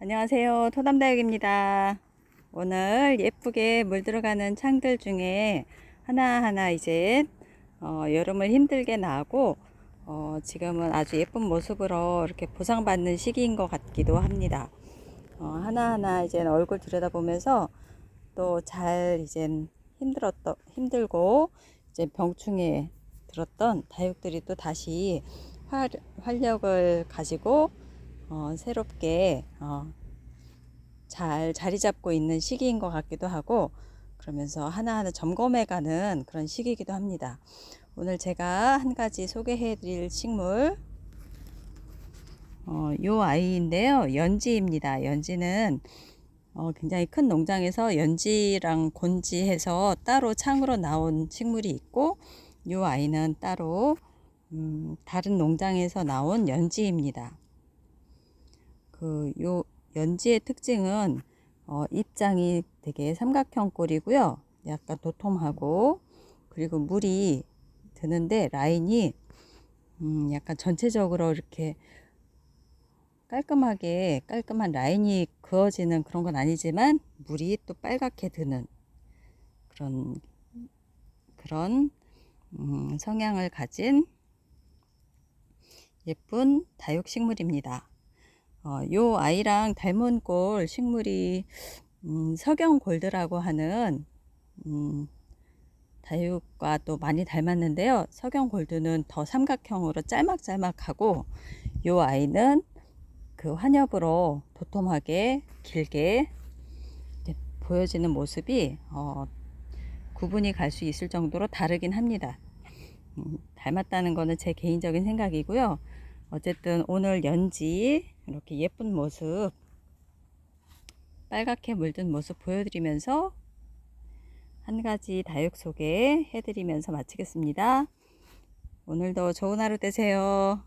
안녕하세요. 토담다육입니다. 오늘 예쁘게 물 들어가는 창들 중에 하나하나 이제 어, 여름을 힘들게 나고 어, 지금은 아주 예쁜 모습으로 이렇게 보상받는 시기인 것 같기도 합니다. 어, 하나하나 이제 얼굴 들여다보면서 또 잘 이제 힘들었던 힘들고 이제 병충해 들었던 다육들이 또 다시 활, 활력을 가지고 어, 새롭게 어, 잘 자리 잡고 있는 시기인 것 같기도 하고 그러면서 하나하나 점검해가는 그런 시기이기도 합니다. 오늘 제가 한 가지 소개해 드릴 식물 어, 요 아이인데요. 연지입니다. 연지는 어, 굉장히 큰 농장에서 연지랑 곤지해서 따로 창으로 나온 식물이 있고 요 아이는 따로 음, 다른 농장에서 나온 연지입니다. 그 요 연지의 특징은 어, 입장이 되게 삼각형 꼴이고요. 약간 도톰하고 그리고 물이 드는데 라인이 음, 약간 전체적으로 이렇게 깔끔하게 깔끔한 라인이 그어지는 그런 건 아니지만 물이 또 빨갛게 드는 그런 그런 음, 성향을 가진 예쁜 다육식물입니다. 어, 요 아이랑 닮은 꼴 식물이 음, 석영골드라고 하는 음, 다육과 또 많이 닮았는데요. 석영골드는 더 삼각형으로 짤막짤막하고 요 아이는 그 환엽으로 도톰하게 길게 보여지는 모습이 어, 구분이 갈 수 있을 정도로 다르긴 합니다. 음, 닮았다는 거는 제 개인적인 생각이고요. 어쨌든 오늘 연지 이렇게 예쁜 모습 빨갛게 물든 모습 보여드리면서 한 가지 다육 소개 해드리면서 마치겠습니다. 오늘도 좋은 하루 되세요.